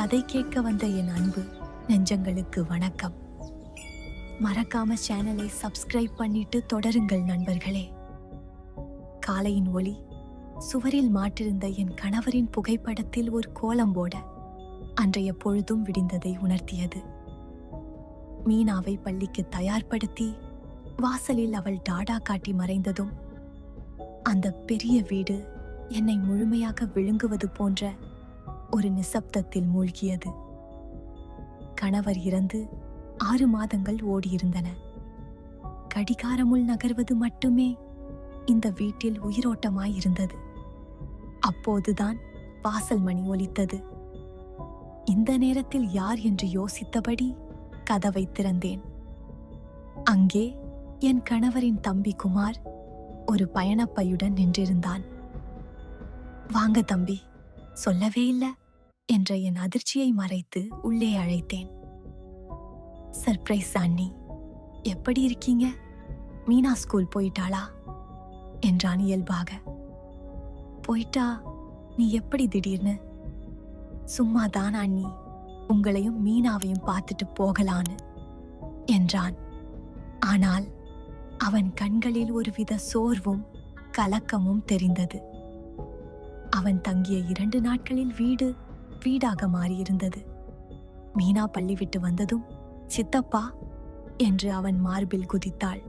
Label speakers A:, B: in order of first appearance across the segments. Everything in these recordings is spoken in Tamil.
A: கதை கேட்க வந்த என் அன்பு நெஞ்சங்களுக்கு வணக்கம். மறக்காம சேனலை சப்ஸ்கிரைப் பண்ணிட்டு தொடருங்கள் நண்பர்களே. காலையின் ஒளி சுவரில் மாட்டிருந்த என் கணவரின் புகைப்படத்தில் ஒரு கோலம் போட அன்றைய பொழுதும் விடிந்ததை உணர்த்தியது. மீனாவை பள்ளிக்கு தயார்படுத்தி வாசலில் அவள் டாடா காட்டி மறைந்ததும் அந்த பெரிய வீடு என்னை முழுமையாக விழுங்குவது போன்ற ஒரு நிசப்தத்தில் மூழ்கியது. கணவர் இறந்து ஆறு மாதங்கள் ஓடியிருந்தன. கடிகாரமுள் நகர்வது மட்டுமே இந்த வீட்டில் உயிரோட்டமாயிருந்தது அப்போதுதான் வாசல் மணி ஒலித்தது. இந்த நேரத்தில் யார் என்று யோசித்தபடி கதவை திறந்தேன். அங்கே என் கணவரின் தம்பி குமார் ஒரு பயணப்பையுடன் நின்றிருந்தான். வாங்க தம்பி சொல்லவே இல்லை. என்ற என் அதிர்ச்சியை மறைத்து உள்ளே அழைத்தேன். சர்ப்ரைஸ் அண்ணி எப்படி இருக்கீங்க? மீனா ஸ்கூல் போயிட்டாளா? என்றான் இயல்பாக. போயிட்டா நீ எப்படி திடீர்னு? சும்மா தான் அண்ணி உங்களையும் மீனாவையும் பார்த்துட்டு போகலான்னு என்றான். ஆனால் அவன் கண்களில் ஒருவித சோர்வும் கலக்கமும் தெரிந்தது. அவன் தங்கிய இரண்டு நாட்களில் வீடு வீடாக மாறியிருந்தது. மீனா பள்ளி விட்டு வந்ததும் சித்தப்பா என்று அவன் மார்பில் குதித்தாள்.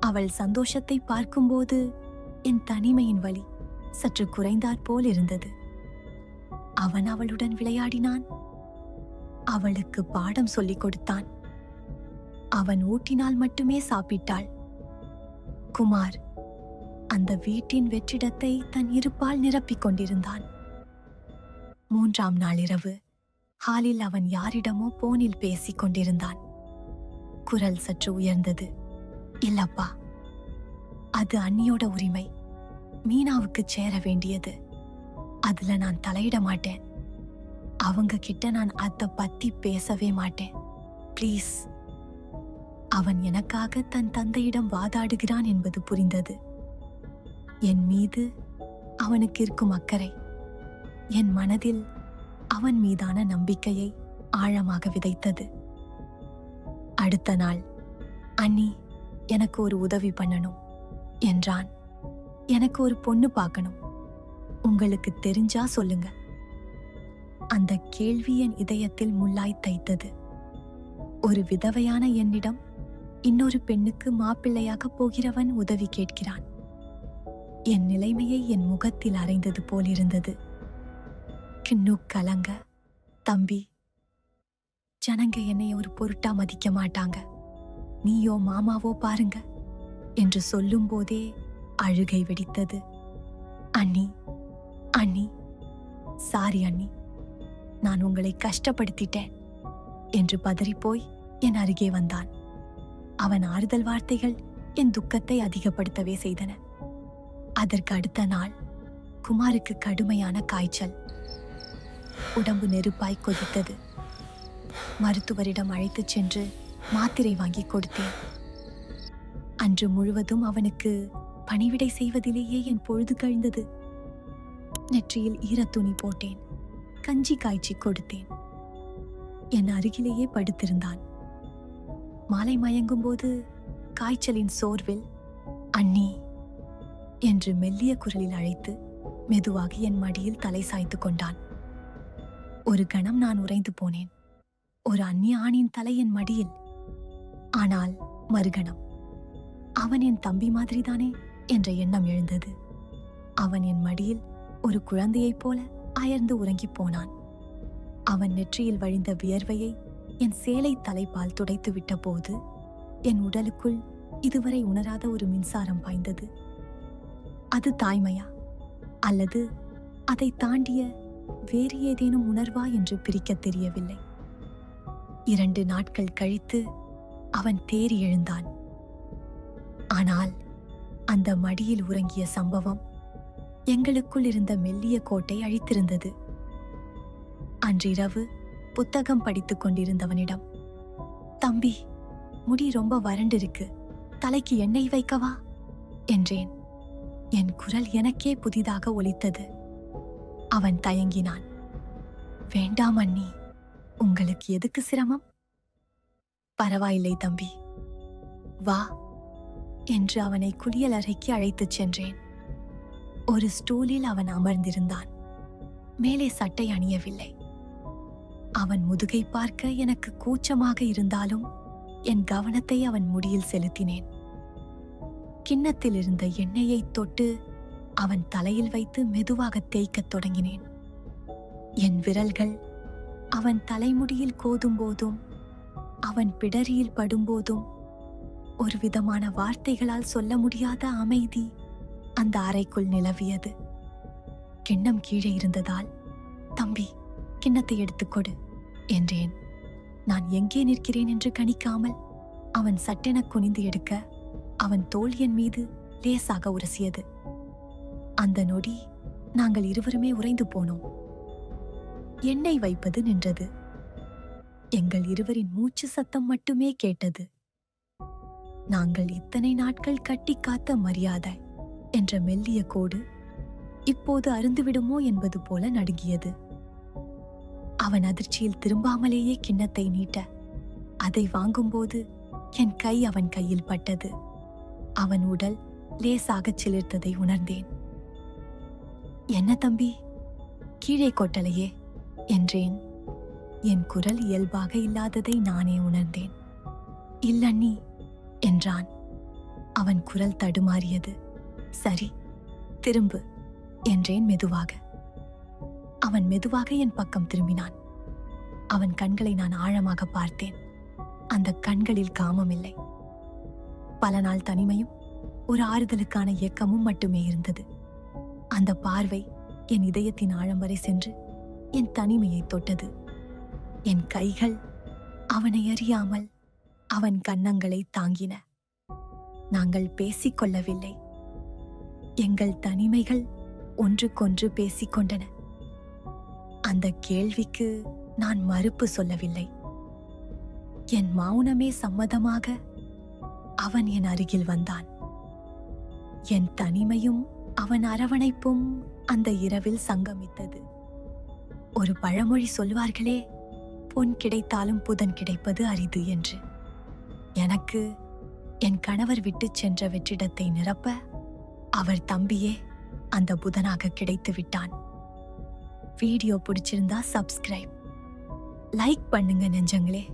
A: அவள் சந்தோஷத்தை பார்க்கும்போது என் தனிமையின் வலி சற்று குறைந்தாற் போல் இருந்தது. அவன் அவளுடன் விளையாடினான். அவளுக்கு பாடம் சொல்லிக் கொடுத்தான். அவன் ஊட்டினால் மட்டுமே சாப்பிட்டாள். குமார் அந்த வீட்டின் வெற்றிடத்தை தன் இருப்பால் நிரப்பிக் கொண்டிருந்தான். மூன்றாம் நாள் இரவு ஹாலில் அவன் யாரிடமோ போனில் பேசிக் கொண்டிருந்தான். குரல் சற்று உயர்ந்தது. இல்லப்பா அது அண்ணியோட உரிமை. மீனாவுக்கு சேர வேண்டியது. அதுல நான் தலையிட மாட்டேன். அவங்க கிட்ட நான் அத பத்தி பேசவே மாட்டேன். ப்ளீஸ். அவன் எனக்காக தன் தந்தையிடம் வாதாடுகிறான் என்பது புரிந்தது. என் மீது அவனுக்கு இருக்கும் அக்கறை. என் மனதில் அவன் மீதான நம்பிக்கையை ஆழமாக விதைத்தது. அடுத்த நாள் அண்ணி எனக்கு ஒரு உதவி பண்ணணும் என்றான். எனக்கு ஒரு பொண்ணு பார்க்கணும். உங்களுக்கு தெரிஞ்சா சொல்லுங்க. அந்த கேள்வி என் இதயத்தில் முள்ளாய் தைத்தது. ஒரு விதவையான என்னிடம் இன்னொரு பெண்ணுக்கு மாப்பிள்ளையாக போகிறவன் உதவி கேட்கிறான். என் நிலைமையை என் முகத்தில் அறைந்தது போலிருந்தது. கிண்ணு கலங்க தம்பி ஜனங்க என்னை ஒரு பொருட்டா மதிக்க மாட்டாங்க. நீயோ மாமாவோ பாருங்க என்று சொல்லும்போதே அழுகை வெடித்தது. அண்ணி அண்ணி சாரி அண்ணி நான் உங்களை கஷ்டப்படுத்திட்டேன் என்று பதறிப்போய் என் அருகே வந்தான். அவன் ஆறுதல் வார்த்தைகள் என் துக்கத்தை அதிகப்படுத்தவே செய்தன. அதற்கு அடுத்த நாள் குமாருக்கு கடுமையான காய்ச்சல். உடம்பு நெருப்பாய் கொதித்தது. மருத்துவரிடம் அழைத்துச் சென்று மாத்திரை வாங்கி கொடுத்தேன். அன்று முழுவதும் அவனுக்கு பணிவிடை செய்வதிலேயே என் பொழுது கழிந்தது. நெற்றியில் ஈரத்துணி போட்டேன். கஞ்சி காய்ச்சி கொடுத்தேன். என் அருகிலேயே படுத்திருந்தான். மாலை மயங்கும் போது காய்ச்சலின் சோர்வில் அண்ணி என்று மெல்லிய குரலில் அழைத்து மெதுவாக என் மடியில் தலை சாய்த்து கொண்டான். ஒரு கணம் நான் உறைந்து போனேன். ஒரு அந்நிய ஆணின் தலை என் மடியில். ஆனால் மறுகணம். அவன் என் தம்பி மாதிரிதானே என்ற எண்ணம் எழுந்தது. அவன் என் மடியில் ஒரு குழந்தையைப் போல அயர்ந்து உறங்கிப் போனான். அவன் நெற்றியில் வழிந்த வியர்வையை என் சேலை தலைப்பால் துடைத்து விட்ட போது என் உடலுக்குள் இதுவரை உணராத ஒரு மின்சாரம் பாய்ந்தது. அது தாய்மையா? அல்லது அதை தாண்டிய வேறு ஏதேனும் உணர்வா என்று பிரிக்கத் தெரியவில்லை. இரண்டு நாட்கள் கழித்து அவன் தேறி எழுந்தான். ஆனால் அந்த மடியில் உறங்கிய சம்பவம் எங்களுக்குள் இருந்த மெல்லிய கோட்டை அழித்திருந்தது. அன்றிரவு புத்தகம் படித்துக் கொண்டிருந்தவனிடம் தம்பி முடி ரொம்ப வறண்டிருக்கு. தலைக்கு எண்ணெய் வைக்கவா? என்றேன். என் குரல் எனக்கே புதிதாக ஒலித்தது. அவன் தயங்கினான். வேண்டாம் அண்ணி உங்களுக்கு எதுக்கு சிரமம்? பரவாயில்லை தம்பி வா என்று அவனை குளியல் அறைக்கு அழைத்துச் சென்றேன். ஒரு ஸ்டூலில் அவன் அமர்ந்திருந்தான். மேலே சட்டை அணியவில்லை. அவன் முதுகை பார்க்க எனக்கு கூச்சமாக இருந்தாலும் என் கவனத்தை அவன் முடியில் செலுத்தினேன். கிண்ணத்தில் இருந்த எண்ணெயை தொட்டு அவன் தலையில் வைத்து மெதுவாக தேய்க்கத் தொடங்கினேன். என் விரல்கள் அவன் தலைமுடியில் கோதும் போதும் அவன் பிடரியில் படும்போதும் ஒரு விதமான வார்த்தைகளால் சொல்ல முடியாத அமைதி அந்த அறைக்குள் நிலவியது. கிண்ணம் கீழே இருந்ததால் தம்பி கிண்ணத்தை எடுத்துக் கொடு என்றேன். நான் எங்கே நிற்கிறேன் என்று கணிக்காமல் அவன் சட்டென குனிந்து எடுக்க அவன் தோழியன் மீது லேசாக உரசியது. அந்த நொடி நாங்கள் இருவருமே உறைந்து போனோம். எண்ணெய் வைப்பது நின்றது. எங்கள் இருவரின் மூச்சு சத்தம் மட்டுமே கேட்டது. நாங்கள் இத்தனை நாட்கள் கட்டி காத்த மரியாதை என்ற மெல்லிய கோடு இப்போது அருந்துவிடுமோ என்பது போல நடுங்கியது. அவன் அதிர்ச்சியில் திரும்பாமலேயே கிண்ணத்தை நீட்ட அதை வாங்கும்போது என் கை அவன் கையில் பட்டது. அவன் உடல் லேசாகச் சிலிர்த்ததை உணர்ந்தேன். என்ன தம்பி? கீழே கொட்டலையே என்றேன். என் குரல் இயல்பாக இல்லாததை நானே உணர்ந்தேன். இல்லண்ணி என்றான். அவன் குரல் தடுமாறியது. சரி திரும்பு என்றேன் மெதுவாக. அவன் மெதுவாக என் பக்கம் திரும்பினான். அவன் கண்களை நான் ஆழமாக பார்த்தேன். அந்த கண்களில் காமம் இல்லை. பல நாள் தனிமையும் ஒரு ஆறுதலுக்கான இயக்கமும் மட்டுமே இருந்தது. அந்த பார்வை என் இதயத்தின் ஆழம் வரை சென்று என் தனிமையை தொட்டது. என் கைகள் அவனை அறியாமல் அவன் கன்னங்களை தாங்கின. நாங்கள் பேசிக் கொள்ளவில்லை எங்கள் தனிமைகள் ஒன்றுக்கொன்று பேசிக்கொண்டன. அந்த கேள்விக்கு நான் மறுப்பு சொல்லவில்லை. என் மௌனமே சம்மதமாக அவன் என் அருகில் வந்தான். என் தனிமையும் அவன் அரவணைப்பும் அந்த இரவில் சங்கமித்தது. ஒரு பழமொழி சொல்வார்களே பொன் கிடைத்தாலும் புதன் கிடைப்பது அரிது என்று. எனக்கு என் கணவர் விட்டுச் சென்ற வெற்றிடத்தை நிரப்ப அவர் தம்பியே அந்த புதனாக கிடைத்து விட்டான். வீடியோ பிடிச்சிருந்தா சப்ஸ்கிரைப். லைக் பண்ணுங்க நெஞ்சங்களே.